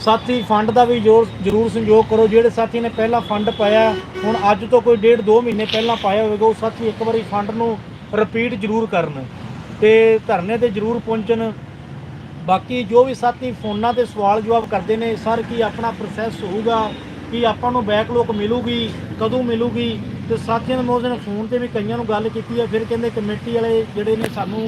ਸਾਥੀ ਫੰਡ ਦਾ ਵੀ ਜੋਰ, ਜ਼ਰੂਰ ਸੰਯੋਗ ਕਰੋ। ਜਿਹੜੇ ਸਾਥੀ ਨੇ ਪਹਿਲਾਂ ਫੰਡ ਪਾਇਆ, ਹੁਣ ਅੱਜ ਤੋਂ ਕੋਈ ਡੇਢ ਦੋ ਮਹੀਨੇ ਪਹਿਲਾਂ ਪਾਇਆ ਹੋਵੇਗਾ, ਉਹ ਸਾਥੀ ਇੱਕ ਵਾਰੀ ਫੰਡ ਨੂੰ ਰਿਪੀਟ ਜ਼ਰੂਰ ਕਰਨ ਤੇ ਧਰਨੇ ਤੇ ਜ਼ਰੂਰ ਪਹੁੰਚਣ। ਬਾਕੀ ਜੋ ਵੀ ਸਾਥੀ ਫੋਨਾਂ ਤੇ ਸਵਾਲ ਜਵਾਬ ਕਰਦੇ ਨੇ, ਸਰ ਕੀ ਆਪਣਾ ਪ੍ਰੋਸੈਸ ਹੋਊਗਾ, ਕੀ ਆਪਾਂ ਨੂੰ ਬੈਕਲੋਕ ਮਿਲੂਗੀ, ਕਦੋਂ ਮਿਲੂਗੀ? ਤੇ ਸਾਥੀਆਂ ਨੇ ਮੋਜ਼ਨ ਫੋਨ ਤੇ ਵੀ ਕਈਆਂ ਨੂੰ ਗੱਲ ਕੀਤੀ ਹੈ, ਫਿਰ ਕਹਿੰਦੇ ਕਮੇਟੀ ਵਾਲੇ ਜਿਹੜੇ ਨੇ ਸਾਨੂੰ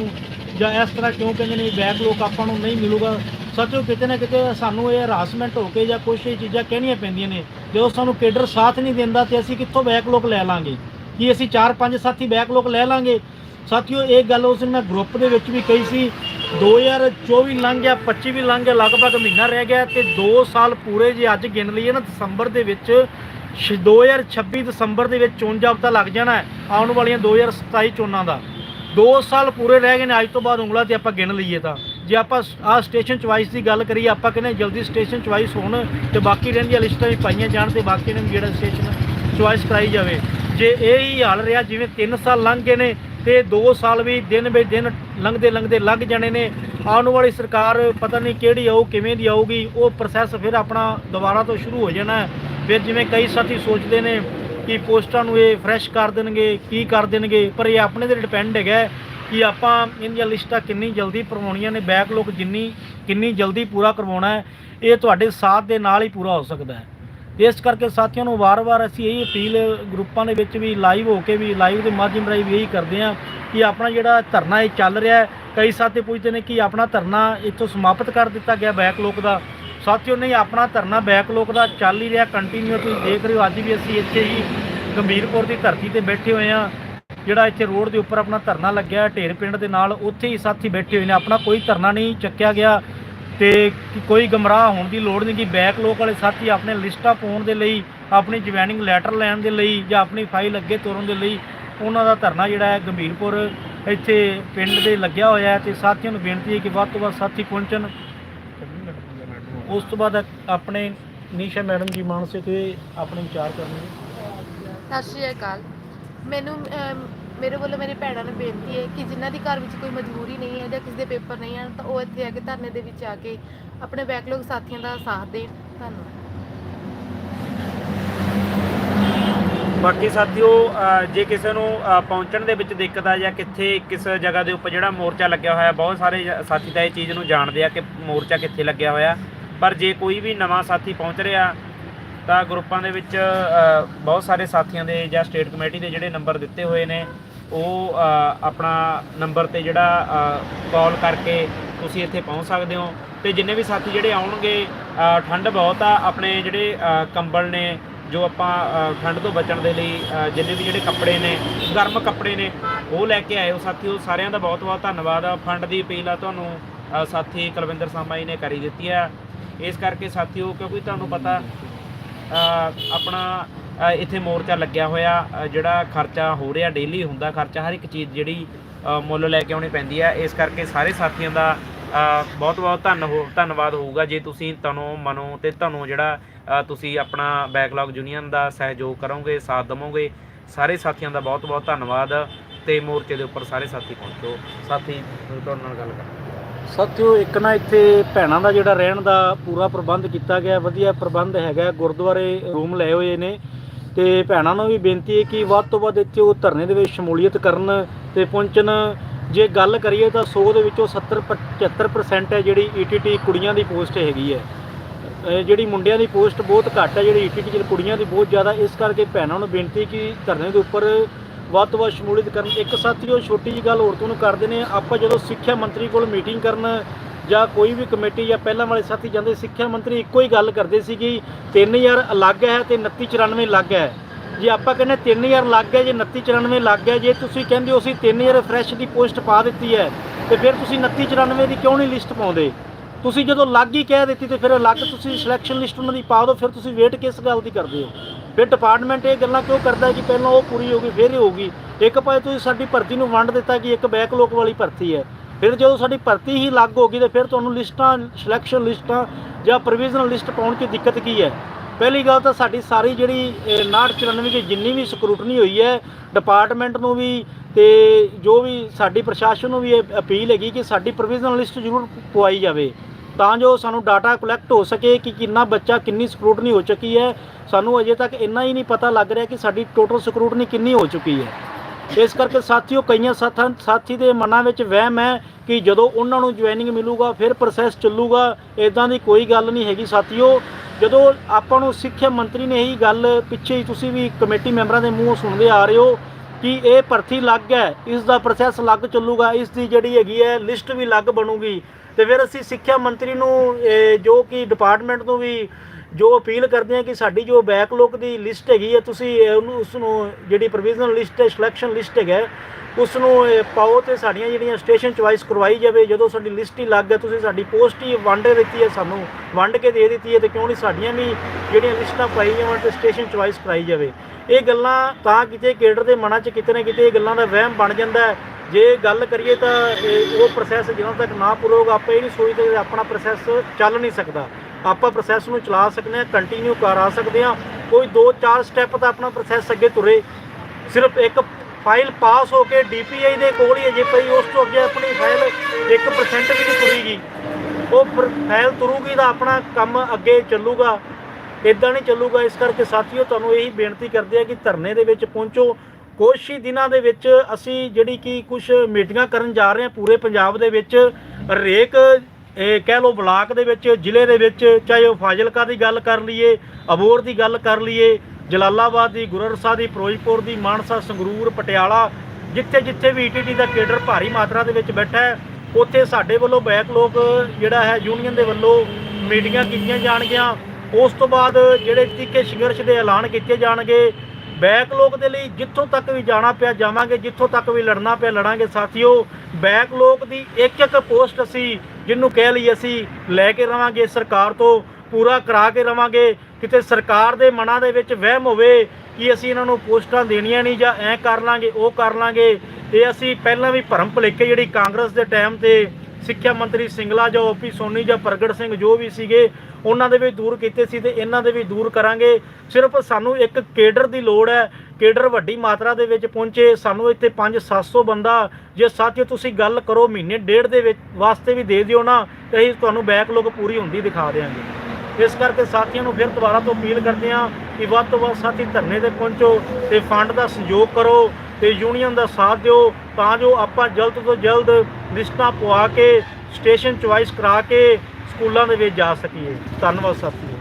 ਜਾਂ ਇਸ ਤਰ੍ਹਾਂ ਕਿਉਂ ਕਹਿੰਦੇ ਨੇ ਬੈਕਲੋਕ ਆਪਾਂ ਨੂੰ ਨਹੀਂ ਮਿਲੂਗਾ? ਸੱਚੋ ਕਿਤੇ ਨਾ ਕਿਤੇ ਸਾਨੂੰ ਇਹ ਹਰਾਸਮੈਂਟ ਹੋ ਕੇ ਜਾਂ ਕੁਛ ਇਹ ਚੀਜ਼ਾਂ ਕਹਿਣੀਆਂ ਪੈਂਦੀਆਂ ਨੇ। ਜਦੋਂ ਸਾਨੂੰ ਕੇਡਰ ਸਾਥ ਨਹੀਂ ਦਿੰਦਾ ਤੇ ਅਸੀਂ ਕਿੱਥੋਂ ਬੈਕਲੋਕ ਲੈ ਲਾਂਗੇ? ਕੀ ਅਸੀਂ 4-5 ਸਾਥੀ ਬੈਕਲੋਕ ਲੈ ਲਾਂਗੇ? ਸਾਥੀਓ, ਇਹ ਗੱਲ ਉਸ ਦਿਨ ਮੈਂ ਗਰੁੱਪ ਦੇ ਵਿੱਚ ਵੀ ਕਹੀ ਸੀ। 2024 ਲੰਘ ਗਿਆ 25 ਵੀ ਲੰਘ ਗਿਆ, ਲਗਭਗ ਮਹੀਨਾ ਰਹਿ ਗਿਆ ਤੇ 2 ਸਾਲ ਪੂਰੇ ਜੇ ਅੱਜ ਗਿਣ ਲਈਏ ਨਾ ਦਸੰਬਰ ਦੇ ਵਿੱਚ, ਛ- 2026 ਦਸੰਬਰ ਦੇ ਵਿੱਚ ਚੋਣ ਜਾਬਤਾ ਲੱਗ ਜਾਣਾ ਆਉਣ ਵਾਲੀਆਂ 2027 ਚੋਣਾਂ ਦਾ। 2 ਸਾਲ ਪੂਰੇ ਰਹਿ ਗਏ ਨੇ, ਅੱਜ ਤੋਂ ਬਾਅਦ ਉਂਗਲਾਂ ਤੇ ਆਪਾਂ ਗਿਣ ਲਈਏ ਤਾਂ। ਜੇ ਆਪਾਂ ਆ ਸਟੇਸ਼ਨ ਚੁਆਇਸ ਦੀ ਗੱਲ ਕਰੀਏ, ਆਪਾਂ ਕਹਿੰਦੇ ਜਲਦੀ ਸਟੇਸ਼ਨ ਚੁਆਇਸ ਹੋਣ ਤੇ ਬਾਕੀ ਰਹਿੰਦੀਆਂ ਲਿਸਟਾਂ ਵੀ ਪਾਈਆਂ ਜਾਣ ਤੇ ਬਾਕੀ ਨੇ ਵੀ ਜਿਹੜਾ ਸਟੇਸ਼ਨ ਚੁਆਇਸ ਕਰਾਈ ਜਾਵੇ। ਜੇ ਇਹ ਹੀ ਹਾਲ ਰਿਹਾ, ਜਿਵੇਂ 3 ਸਾਲ ਲੰਘ ਗਏ ਨੇ ਤੇ 2 ਸਾਲ ਵੀ ਦਿਨ ਬੇ ਦਿਨ ਲੰਘਦੇ ਲੰਘਦੇ ਲੱਗ ਜਾਣੇ ਨੇ, ਆਉਣ ਵਾਲੀ ਸਰਕਾਰ ਪਤਾ ਨਹੀਂ ਕਿਹੜੀ ਆਊ, ਕਿਵੇਂ ਦੀ ਆਊਗੀ, ਉਹ ਪ੍ਰੋਸੈਸ ਫਿਰ ਆਪਣਾ ਦੁਬਾਰਾ ਤੋਂ ਸ਼ੁਰੂ ਹੋ ਜਾਣਾ ਫਿਰ ਜਿਵੇਂ ਕਈ ਸਾਥੀ ਸੋਚਦੇ ਨੇ ਕਿ ਪੋਸਟਾਂ ਨੂੰ ਇਹ ਫਰੈਸ਼ ਕਰ ਦੇਣਗੇ, ਕੀ ਕਰ ਦੇਣਗੇ, ਪਰ ਇਹ ਆਪਣੇ ਤੇ ਡਿਪੈਂਡ ਹੈਗਾ ਕਿ ਆਪਾਂ ਇਹਦੀਆਂ ਲਿਸਟਾਂ ਕਿੰਨੀ ਜਲਦੀ ਭਰਵਾਉਣੀਆਂ ਨੇ ਬੈਕਲੋਗ ਜਿੰਨੀ, ਕਿੰਨੀ ਜਲਦੀ ਪੂਰਾ ਕਰਵਾਉਣਾ ਹੈ, ਇਹ ਤੁਹਾਡੇ ਸਾਥ ਦੇ ਨਾਲ ਹੀ ਪੂਰਾ ਹੋ ਸਕਦਾ ਹੈ। ਇਸ ਕਰਕੇ ਸਾਥੀਆਂ ਨੂੰ ਵਾਰ-ਵਾਰ ਅਸੀਂ ਇਹ ਅਪੀਲ ਗਰੁੱਪਾਂ ਦੇ ਵਿੱਚ ਵੀ ਲਾਈਵ ਹੋ ਕੇ ਵੀ ਲਾਈਵ ਦੇ ਮਾਧਿਅਮ ਰਾਹੀਂ ਵੀ ਇਹੀ ਕਰਦੇ ਹਾਂ ਕਿ ਆਪਣਾ ਜਿਹੜਾ ਧਰਨਾ ਇਹ ਚੱਲ ਰਿਹਾ ਹੈ, ਕਈ ਸਾਥੀ ਪੁੱਛਦੇ ਨੇ ਕਿ ਆਪਣਾ ਧਰਨਾ ਇੱਥੋਂ ਸਮਾਪਤ ਕਰ ਦਿੱਤਾ ਗਿਆ ਬੈਕਲੋਗ ਦਾ ਸਾਥੀਓ, ਨਹੀਂ, ਆਪਣਾ ਧਰਨਾ ਬੈਕਲੋਕ ਦਾ ਚੱਲ ਹੀ ਰਿਹਾ ਕੰਟੀਨਿਊ ਤੁਸੀਂ ਦੇਖ ਰਹੇ ਹੋ, ਅੱਜ ਵੀ ਅਸੀਂ ਇੱਥੇ ਹੀ ਗੰਭੀਰਪੁਰ ਦੀ ਧਰਤੀ ਤੇ ਬੈਠੇ ਹੋਏ ਹਾਂ, ਜਿਹੜਾ ਇੱਥੇ ਰੋਡ ਦੇ ਉੱਪਰ ਆਪਣਾ ਧਰਨਾ ਲੱਗਿਆ, ਢੇਰ ਪਿੰਡ ਦੇ ਨਾਲ ਉੱਥੇ ਹੀ ਸਾਥੀ ਬੈਠੇ ਹੋਏ ਨੇ, ਆਪਣਾ ਕੋਈ ਧਰਨਾ ਨਹੀਂ ਚੱਕਿਆ ਗਿਆ, ਤੇ ਕੋਈ ਗਮਰਾਹ ਹੋਣ ਦੀ ਲੋੜ ਨਹੀਂ, ਕਿ ਬੈਕਲੋਗ ਵਾਲੇ ਸਾਥੀ ਆਪਣੇ ਲਿਸਟਾਂ ਪਾਉਣ ਦੇ ਲਈ, ਆਪਣੀ ਜੁਆਇਨਿੰਗ ਲੈਟਰ ਲੈਣ ਦੇ ਲਈ, ਜਾਂ ਆਪਣੀ ਫਾਈਲ ਅੱਗੇ ਤੋਰਨ ਦੇ ਲਈ, ਉਹਨਾਂ ਦਾ ਧਰਨਾ ਜਿਹੜਾ ਹੈ ਗੰਭੀਰਪੁਰ ਇੱਥੇ ਪਿੰਡ ਦੇ ਲੱਗਿਆ ਹੋਇਆ ਹੈ, ਤੇ ਸਾਥੀਆਂ ਨੂੰ ਬੇਨਤੀ ਹੈ ਕਿ ਵੱਧ ਤੋਂ ਵੱਧ ਸਾਥੀ ਪਹੁੰਚਣ। ਉਸ ਤੋਂ ਬਾਅਦ ਆਪਣੇ ਨੀਸ਼ਾ ਮੈਡਮ ਜੀ ਮਾਨਸੇ ਤੇ ਆਪਣੇ ਵਿਚਾਰ ਕਰਨਗੇ। ਸਤਿ ਸ਼੍ਰੀ ਅਕਾਲ। ਮੈਨੂੰ ਅਮ, ਮੇਰੇ ਵੱਲੋਂ ਮੇਰੇ ਭੈਣਾਂ ਨੂੰ ਬੇਨਤੀ ਹੈ ਕਿ ਜਿਨ੍ਹਾਂ ਦੀ ਘਰ ਵਿੱਚ ਕੋਈ ਮਜਬੂਰੀ ਨਹੀਂ ਹੈ ਜਾਂ ਕਿਸੇ ਦੇ ਪੇਪਰ ਨਹੀਂ ਹਨ ਤਾਂ ਉਹ ਇੱਥੇ ਆ ਕੇ ਧਰਨੇ ਦੇ ਵਿੱਚ ਆ ਕੇ ਆਪਣੇ ਬੈਕਲੌਗ ਸਾਥੀਆਂ ਦਾ ਸਾਥ ਦੇਣ। ਧੰਨਵਾਦ। ਬਾਕੀ ਸਾਥੀਓ ਅ, ਜੇ ਕਿਸੇ ਨੂੰ ਅ, ਪਹੁੰਚਣ ਦੇ ਵਿੱਚ ਦਿੱਕਤ ਆ ਜਾਂ ਕਿੱਥੇ ਕਿਸ ਜਗ੍ਹਾ ਦੇ ਉੱਪਰ ਜਿਹੜਾ ਮੋਰਚਾ ਲੱਗਿਆ ਹੋਇਆ ਬਹੁਤ ਸਾਰੇ ਜ- ਸਾਥੀ ਤਾਂ ਇਹ ਚੀਜ਼ ਨੂੰ ਜਾਣਦੇ ਆ ਕਿ ਮੋਰਚਾ ਕਿੱਥੇ ਲੱਗਿਆ ਹੋਇਆ। ਪਰ ਜੇ ਕੋਈ ਵੀ ਨਵਾਂ ਸਾਥੀ ਪਹੁੰਚ ਰਿਹਾ, ਤਾਂ ਗਰੁੱਪਾਂ ਦੇ ਵਿੱਚ ਬਹੁਤ ਸਾਰੇ ਸਾਥੀਆਂ ਦੇ ਜਾਂ ਸਟੇਟ ਕਮੇਟੀ ਦੇ ਜਿਹੜੇ ਨੰਬਰ ਦਿੱਤੇ ਹੋਏ ਨੇ, ਉਹ ਆਪਣਾ ਨੰਬਰ ਤੇ ਜਿਹੜਾ ਕਾਲ ਕਰਕੇ ਤੁਸੀਂ ਇੱਥੇ ਪਹੁੰਚ ਸਕਦੇ ਹੋ। ਤੇ ਜਿੰਨੇ ਵੀ ਸਾਥੀ ਜਿਹੜੇ ਆਉਣਗੇ ਠੰਡ ਬਹੁਤ ਆ, ਆਪਣੇ ਜਿਹੜੇ ਕੰਬਲ ਨੇ, ਜੋ ਆਪਾਂ ਠੰਡ ਤੋਂ ਬਚਣ ਦੇ ਲਈ ਜਿੰਨੇ ਵੀ ਜਿਹੜੇ ਕੱਪੜੇ ਨੇ, ਗਰਮ ਕੱਪੜੇ ਨੇ, ਉਹ ਲੈ ਕੇ ਆਏ ਹੋ ਸਾਥੀਓ ਸਾਰਿਆਂ ਦਾ ਬਹੁਤ ਬਹੁਤ ਧੰਨਵਾਦ ਫੰਡ ਦੀ ਅਪੀਲ ਆ ਤੁਹਾਨੂੰ ਸਾਥੀ ਕੁਲਵਿੰਦਰ ਸਾਮਾ ਜੀ ਨੇ ਕਰੀ ਦਿੱਤੀ ਆ। ਇਸ ਕਰਕੇ ਸਾਥੀਓ, ਕਿਉਂਕਿ ਤੁਹਾਨੂੰ ਪਤਾ ਆਪਣਾ ਇੱਥੇ ਮੋਰਚਾ ਲੱਗਿਆ ਹੋਇਆ ਜਿਹੜਾ ਖਰਚਾ ਹੋ ਰਿਹਾ ਡੇਲੀ ਹੁੰਦਾ ਖਰਚਾ, ਹਰ ਇੱਕ ਚੀਜ਼ ਜਿਹੜੀ ਮੁੱਲ ਲੈ ਕੇ ਆਉਣੀ ਪੈਂਦੀ ਹੈ ਇਸ ਕਰਕੇ ਸਾਰੇ ਸਾਥੀਆਂ ਦਾ ਬਹੁਤ ਬਹੁਤ ਧੰਨ ਹੋ, ਧੰਨਵਾਦ ਹੋਊਗਾ ਜੇ ਤੁਸੀਂ ਤਨੋਂ ਮਨੋਂ ਤੇ ਤੁਹਾਨੂੰ ਜਿਹੜਾ ਤੁਸੀਂ ਆਪਣਾ ਬੈਕਲੌਗ ਯੂਨੀਅਨ ਦਾ ਸਹਿਯੋਗ ਕਰੋਗੇ, ਸਾਥ ਦੇਵੋਗੇ। ਸਾਰੇ ਸਾਥੀਆਂ ਦਾ ਬਹੁਤ ਬਹੁਤ ਧੰਨਵਾਦ ਤੇ ਮੋਰਚੇ ਦੇ ਉੱਪਰ ਸਾਰੇ ਸਾਥੀ ਪਹੁੰਚੋ। ਸਾਥੀ ਤੁਹਾਡੇ ਨਾਲ ਗੱਲ ਕਰ ਸਾਥੀਓ, ਇੱਕ ਨਾ ਇੱਥੇ ਭੈਣਾਂ ਦਾ ਜਿਹੜਾ ਰਹਿਣ ਦਾ ਪੂਰਾ ਪ੍ਰਬੰਧ ਕੀਤਾ ਗਿਆ, ਵਧੀਆ ਪ੍ਰਬੰਧ ਹੈਗਾ, ਗੁਰਦੁਆਰੇ ਰੂਮ ਲਏ ਹੋਏ ਨੇ। ਤੇ ਭੈਣਾਂ ਨੂੰ ਵੀ ਬੇਨਤੀ ਹੈ ਕਿ ਵੱਧ ਤੋਂ ਵੱਧ ਇੱਥੇ ਉਹ ਧਰਨੇ ਦੇ ਵਿੱਚ ਸ਼ਮੂਲੀਅਤ ਕਰਨ ਤੇ ਪਹੁੰਚਣ। ਜੇ ਗੱਲ ਕਰੀਏ ਤਾਂ 100 ਦੇ ਵਿੱਚੋਂ 70 75% ਹੈ ਜਿਹੜੀ ਈਟੀਟੀ ਕੁੜੀਆਂ ਦੀ ਪੋਸਟ ਹੈਗੀ ਹੈ। ਜਿਹੜੀ ਮੁੰਡਿਆਂ ਦੀ ਪੋਸਟ ਬਹੁਤ ਘੱਟ ਹੈ, ਜਿਹੜੀ ਈਟੀਟੀ ਚ ਕੁੜੀਆਂ ਦੀ ਬਹੁਤ ਜ਼ਿਆਦਾ। ਇਸ ਕਰਕੇ ਭੈਣਾਂ ਨੂੰ ਬੇਨਤੀ ਕਿ ਧਰਨੇ ਦੇ ਉੱਪਰ ਵੱਧ ਤੋਂ ਵੱਧ ਸ਼ਮੂਲੀਅਤ ਕਰਨ। ਇੱਕ ਸਾਥੀਓ, ਛੋਟੀ ਜਿਹੀ ਗੱਲ ਹੋਰ ਨੂੰ ਕਰਦੇ ਨੇ ਆਪਾਂ ਜਦੋਂ ਸਿੱਖਿਆ ਮੰਤਰੀ ਕੋਲ ਮੀਟਿੰਗ ਕਰਨ ਜਾਂ ਕੋਈ ਵੀ ਕਮੇਟੀ ਜਾਂ ਪਹਿਲਾਂ ਵਾਲੇ ਸਾਥੀ ਜਾਂਦੇ, ਸਿੱਖਿਆ ਮੰਤਰੀ ਇੱਕੋ ਹੀ ਗੱਲ ਕਰਦੇ ਸੀ ਕਿ 3000 ਅਲੱਗ ਹੈ ਤੇ 2994 ਅਲੱਗ ਹੈ। ਜੇ ਆਪਾਂ ਕਹਿੰਦੇ 3000 ਲੱਗ ਹੈ, ਜੇ 2994 ਲੱਗ ਹੈ, ਜੇ ਤੁਸੀਂ ਕਹਿੰਦੇ ਹੋ ਅਸੀਂ 3000 ਫਰੈਸ਼ ਦੀ ਪੋਸਟ ਪਾ ਦਿੱਤੀ ਹੈ, ਤੇ ਫਿਰ ਤੁਸੀਂ 2994 ਦੀ ਕਿਉਂ ਨਹੀਂ ਲਿਸਟ ਪਾਉਂਦੇ? ਤੁਸੀਂ ਜਦੋਂ ਲੱਗ ਹੀ ਕਹਿ ਦਿੱਤੀ ਤੇ ਫਿਰ ਅਲੱਗ ਤੁਸੀਂ ਸਿਲੈਕਸ਼ਨ ਲਿਸਟ ਉਹਨਾਂ ਦੀ ਪਾ ਦਿਓ, ਫਿਰ ਤੁਸੀਂ ਵੇਟ ਕਿਸ ਗੱਲ ਦੀ ਕਰਦੇ ਹੋ? ਫਿਰ ਡਿਪਾਰਟਮੈਂਟ ਇਹ ਗੱਲਾਂ ਕਿਉਂ ਕਰਦਾ ਕਿ ਪਹਿਲਾਂ ਉਹ ਪੂਰੀ ਹੋ ਗਈ, ਫਿਰ ਇਹ ਹੋਊਗੀ ਇੱਕ ਪਾਸੇ ਤੁਸੀਂ ਸਾਡੀ ਭਰਤੀ ਨੂੰ ਵੰਡ ਦਿੱਤਾ ਕਿ ਇੱਕ ਬੈਕਲੋਕ ਵਾਲੀ ਭਰਤੀ ਹੈ, ਫਿਰ ਜਦੋਂ ਸਾਡੀ ਭਰਤੀ ਹੀ ਲੱਗ ਹੋ ਗਈ ਤੇ ਫਿਰ ਤੁਹਾਨੂੰ ਲਿਸਟਾਂ ਸਿਲੈਕਸ਼ਨ ਲਿਸਟਾਂ ਜਾਂ ਪ੍ਰੋਵੀਜ਼ਨਲ ਲਿਸਟ ਪਾਉਣ 'ਚ ਦਿੱਕਤ ਕੀ ਹੈ? ਪਹਿਲੀ ਗੱਲ ਤਾਂ ਸਾਡੀ ਸਾਰੀ ਜਿਹੜੀ ਇਹ 5994 ਦੀ ਜਿੰਨੀ ਵੀ ਸਕਰੂਟਨੀ ਹੋਈ ਹੈ ਡਿਪਾਰਟਮੈਂਟ ਨੂੰ ਵੀ ਤੇ ਜੋ ਵੀ ਸਾਡੀ ਪ੍ਰਸ਼ਾਸਨ ਨੂੰ ਵੀ ਇਹ ਅਪੀਲ ਹੈਗੀ ਕਿ ਸਾਡੀ ਪ੍ਰੋਵੀਜ਼ਨਲ ਲਿਸਟ ਜ਼ਰੂਰ ਪਵਾਈ ਜਾਵੇ। ਤਾਂ ਜੋ ਸਾਨੂੰ ਡਾਟਾ ਕਲੈਕਟ ਹੋ ਸਕੇ ਕਿ ਕਿੰਨਾ ਬੱਚਾ ਕਿੰਨੀ ਸਕਰੂਟਨੀ ਹੋ ਚੁੱਕੀ ਹੈ। ਸਾਨੂੰ ਅਜੇ ਤੱਕ ਇੰਨਾ ਹੀ ਨਹੀਂ ਪਤਾ ਲੱਗ ਰਿਹਾ ਕਿ ਸਾਡੀ ਟੋਟਲ ਸਕਰੂਟਨੀ ਕਿੰਨੀ ਹੋ ਚੁੱਕੀ ਹੈ। ਇਸ ਕਰਕੇ ਸਾਥੀਓ, ਕਈਆਂ ਸਾਥਾਂ, ਸਾਥੀ ਦੇ ਮਨਾਂ ਵਿੱਚ ਵਹਿਮ ਹੈ ਕਿ ਜਦੋਂ ਉਹਨਾਂ ਨੂੰ ਜੁਆਇਨਿੰਗ ਮਿਲੂਗਾ, ਫਿਰ ਪ੍ਰੋਸੈਸ ਚੱਲੂਗਾ। ਇਦਾਂ ਦੀ ਕੋਈ ਗੱਲ ਨਹੀਂ ਹੈਗੀ ਸਾਥੀਓ। ਜਦੋਂ ਆਪਾਂ ਨੂੰ ਸਿੱਖਿਆ ਮੰਤਰੀ ਨੇ ਇਹੀ ਗੱਲ ਪਿੱਛੇ ਹੀ ਤੁਸੀਂ ਵੀ ਕਮੇਟੀ ਮੈਂਬਰਾਂ ਦੇ ਮੂੰਹੋਂ ਸੁਣਦੇ ਆ ਰਹੇ ਹੋ ਕਿ ਇਹ ਭਰਤੀ ਲੱਗ ਹੈ, ਇਸ ਦਾ ਪ੍ਰੋਸੈਸ ਲੱਗ ਚੱਲੂਗਾ, ਇਸ ਦੀ ਜਿਹੜੀ ਹੈਗੀ ਹੈ ਲਿਸਟ ਵੀ ਲੱਗ ਬਣੂਗੀ। ਤੇ ਫਿਰ ਅਸੀਂ ਸਿੱਖਿਆ ਮੰਤਰੀ ਨੂੰ ਜੋ ਕਿ ਡਿਪਾਰਟਮੈਂਟ ਨੂੰ ਵੀ ਜੋ ਅਪੀਲ ਕਰਦੇ ਹਾਂ ਕਿ ਸਾਡੀ ਜੋ ਬੈਕਲੋਗ ਦੀ ਲਿਸਟ ਹੈਗੀ ਹੈ ਤੁਸੀਂ ਇਹ ਉਹਨੂੰ ਉਸ ਨੂੰ ਜਿਹੜੀ ਪ੍ਰੋਵੀਜ਼ਨਲ ਲਿਸਟ ਹੈ ਸਿਲੈਕਸ਼ਨ ਲਿਸਟ ਹੈਗਾ ਹੈ, ਉਸ ਨੂੰ ਪਾਓ ਤੇ ਸਾਡੀਆਂ ਜਿਹੜੀਆਂ ਸਟੇਸ਼ਨ ਚੁਆਇਸ ਕਰਵਾਈ ਜਾਵੇ। ਜਦੋਂ ਸਾਡੀ ਲਿਸਟ ਹੀ ਲੱਗ ਹੈ ਤੁਸੀਂ ਸਾਡੀ ਪੋਸਟ ਹੀ ਵੰਡ ਦਿੱਤੀ ਹੈ ਸਾਨੂੰ ਵੰਡ ਕੇ ਦੇ ਦਿੱਤੀ ਹੈ ਤੇ ਕਿਉਂ ਨਹੀਂ ਸਾਡੀਆਂ ਵੀ ਜਿਹੜੀਆਂ ਲਿਸਟਾਂ ਪਾਈ ਜਾਵਣ ਤੇ ਸਟੇਸ਼ਨ ਚੁਆਇਸ ਕਰਾਈ ਜਾਵੇ। ਇਹ ਗੱਲਾਂ ਤਾਂ ਕਿਤੇ ਕੇਡਰ ਦੇ ਮਨਾਂ 'ਚ ਕਿਤੇ ਨਾ ਕਿਤੇ ਇਹ ਗੱਲਾਂ ਦਾ ਵਹਿਮ ਬਣ ਜਾਂਦਾ ਹੈ। ਜੇ ਗੱਲ ਕਰੀਏ ਤਾਂ ਉਹ ਪ੍ਰੋਸੈਸ ਜਦੋਂ ਤੱਕ ਨਾ ਪੂਰਾ ਹੋਊਗਾ ਆਪਾਂ ਇਹ ਨਹੀਂ ਸੋਚਦੇ ਆਪਣਾ ਪ੍ਰੋਸੈਸ ਚੱਲ ਨਹੀਂ ਸਕਦਾ। ਆਪਾਂ ਪ੍ਰੋਸੈਸ ਨੂੰ ਚਲਾ ਸਕਦੇ ਹਾਂ ਕੰਟੀਨਿਊ ਕਰਾ ਸਕਦੇ ਹਾਂ। ਕੋਈ 2-4 ਸਟੈਪ ਤਾਂ ਆਪਣਾ ਪ੍ਰੋਸੈਸ ਅੱਗੇ ਤੁਰੇ। ਸਿਰਫ ਇੱਕ ਫਾਈਲ ਪਾਸ ਹੋ ਕੇ ਡੀਪੀਆਈ ਦੇ ਕੋਲ ਹੀ ਅਜੇ ਪਈ ਉਸ ਤੋਂ ਅੱਗੇ ਆਪਣੀ ਫਾਈਲ 1% ਵੀ ਨਹੀਂ ਤੁਰੀਗੀ। ਉਹ ਫਿਰ ਫਾਈਲ ਤੁਰੂਗੀ ਤਾਂ ਆਪਣਾ ਕੰਮ ਅੱਗੇ ਚੱਲੂਗਾ। ਇਦਾਂ ਨਹੀਂ ਚੱਲੂਗਾ, ਇਸ ਕਰਕੇ ਸਾਥੀਓ ਤੁਹਾਨੂੰ ਇਹੀ ਬੇਨਤੀ ਕਰਦੇ ਆ ਕਿ ਧਰਨੇ ਦੇ ਵਿੱਚ ਪਹੁੰਚੋ। ਕੁਛ ਹੀ ਦਿਨਾਂ ਦੇ ਵਿੱਚ ਅਸੀਂ ਜਿਹੜੀ ਕਿ ਕੁਝ ਮੀਟਿੰਗਾਂ ਕਰਨ ਜਾ ਰਹੇ ਹਾਂ ਪੂਰੇ ਪੰਜਾਬ ਦੇ ਵਿੱਚ। ਹਰੇਕ ਇਹ ਕਹਿ ਲਓ ਬਲਾਕ ਦੇ ਵਿੱਚ, ਜ਼ਿਲ੍ਹੇ ਦੇ ਵਿੱਚ, ਚਾਹੇ ਉਹ ਫਾਜ਼ਿਲਕਾ ਦੀ ਗੱਲ ਕਰ ਲਈਏ ਅਬੋਰ ਦੀ ਗੱਲ ਕਰ ਲਈਏ, ਜਲਾਲਾਬਾਦ ਦੀ ਗੁਰਰਸਾ ਦੀ, ਫਿਰੋਜ਼ਪੁਰ ਦੀ, ਮਾਨਸਾ, ਸੰਗਰੂਰ, ਪਟਿਆਲਾ, ਜਿੱਥੇ ਜਿੱਥੇ ਵੀ ਈਟੀਟੀ ਦਾ ਕੇਡਰ ਭਾਰੀ ਮਾਤਰਾ ਦੇ ਵਿੱਚ ਬੈਠਾ ਹੈ, ਉੱਥੇ ਸਾਡੇ ਵੱਲੋਂ ਬੈਕਲੋਗ ਜਿਹੜਾ ਹੈ, ਯੂਨੀਅਨ ਦੇ ਵੱਲੋਂ ਮੀਟਿੰਗਾਂ ਕੀਤੀਆਂ ਜਾਣਗੀਆਂ। ਉਸ ਤੋਂ ਬਾਅਦ ਜਿਹੜੇ ਤਿੱਖੇ ਸੰਘਰਸ਼ ਦੇ ਐਲਾਨ ਕੀਤੇ ਜਾਣਗੇ ਬੈਕਲੋਗ ਦੇ ਲਈ ਜਿੱਥੋਂ ਤੱਕ ਵੀ ਜਾਣਾ ਪਿਆ ਜਾਵਾਂਗੇ, ਜਿੱਥੋਂ ਤੱਕ ਵੀ ਲੜਨਾ ਪਿਆ ਲੜਾਂਗੇ, ਸਾਥੀਓ ਬੈਕਲੋਗ ਦੀ ਇੱਕ ਇੱਕ ਪੋਸਟ ਅਸੀਂ ਜਿਹਨੂੰ ਕਹਿ ਲਈ ਅਸੀਂ ਲੈ ਕੇ ਰਵਾਂਗੇ, ਸਰਕਾਰ ਤੋਂ ਪੂਰਾ ਕਰਾ ਕੇ ਰਵਾਂਗੇ, ਕਿਤੇ ਸਰਕਾਰ ਦੇ ਮਨਾਂ ਦੇ ਵਿੱਚ ਵਹਿਮ ਹੋਵੇ ਕਿ ਅਸੀਂ ਇਹਨਾਂ ਨੂੰ ਪੋਸਟਾਂ ਦੇਣੀਆਂ ਨਹੀਂ ਜਾਂ ਐਂ ਕਰ ਲਾਂਗੇ, ਉਹ ਕਰ ਲਾਂਗੇ, ਇਹ ਅਸੀਂ ਪਹਿਲਾਂ ਵੀ ਭਰਮ ਭੁਲੇਖੇ ਜਿਹੜੀ ਕਾਂਗਰਸ ਦੇ ਟਾਈਮ ਤੇ ਸਿੱਖਿਆ ਮੰਤਰੀ ਸਿੰਗਲਾ ਜਾਂ ਓਪੀ ਸੋਨੀ ਜਾਂ ਪ੍ਰਗਟ ਸਿੰਘ ਜੋ ਵੀ ਸੀਗੇ, ਉਹਨਾਂ ਦੇ ਵੀ ਦੂਰ ਕੀਤੇ ਸੀ ਤੇ ਇਹਨਾਂ ਦੇ ਵੀ ਦੂਰ ਕਰਾਂਗੇ। ਸਿਰਫ ਸਾਨੂੰ ਇੱਕ ਕੇਡਰ ਦੀ ਲੋੜ ਹੈ। ਕੇਡਰ ਵੱਡੀ ਮਾਤਰਾ ਦੇ ਵਿੱਚ ਪਹੁੰਚੇ। ਸਾਨੂੰ ਇੱਥੇ 5-700 ਬੰਦਾ। ਜੇ ਸਾਥੀਓ ਤੁਸੀਂ ਗੱਲ ਕਰੋ, ਮਹੀਨੇ ਡੇਢ ਦੇ ਵਿੱਚ ਵਾਸਤੇ ਵੀ ਦੇ ਦਿਓ ਨਾ, ਤੇ ਅਸੀਂ ਤੁਹਾਨੂੰ ਬੈਕਲੋਗ ਪੂਰੀ ਹੁੰਦੀ ਦਿਖਾ ਦੇਵਾਂਗੇ ਇਸ ਕਰਕੇ ਸਾਥੀਆਂ ਨੂੰ ਫਿਰ ਦੁਬਾਰਾ ਤੋਂ ਅਪੀਲ ਕਰਦੇ ਹਾਂ ਕਿ ਵੱਧ ਤੋਂ ਵੱਧ ਸਾਥੀ ਧਰਨੇ ਤੇ ਪਹੁੰਚੋ ਤੇ ਫੰਡ ਦਾ ਸਹਿਯੋਗ ਕਰੋ ਤੇ ਯੂਨੀਅਨ ਦਾ ਸਾਥ ਦਿਓ। ਤਾਂ ਜੋ ਆਪਾਂ ਜਲਦ ਤੋਂ ਜਲਦ ਲਿਸਟਾਂ ਪਵਾ ਕੇ ਸਟੇਸ਼ਨ ਚੁਆਇਸ ਕਰਾ ਕੇ ਸਕੂਲਾਂ ਦੇ ਵਿੱਚ ਜਾ ਸਕੀਏ। ਧੰਨਵਾਦ ਸਾਥੀਓ।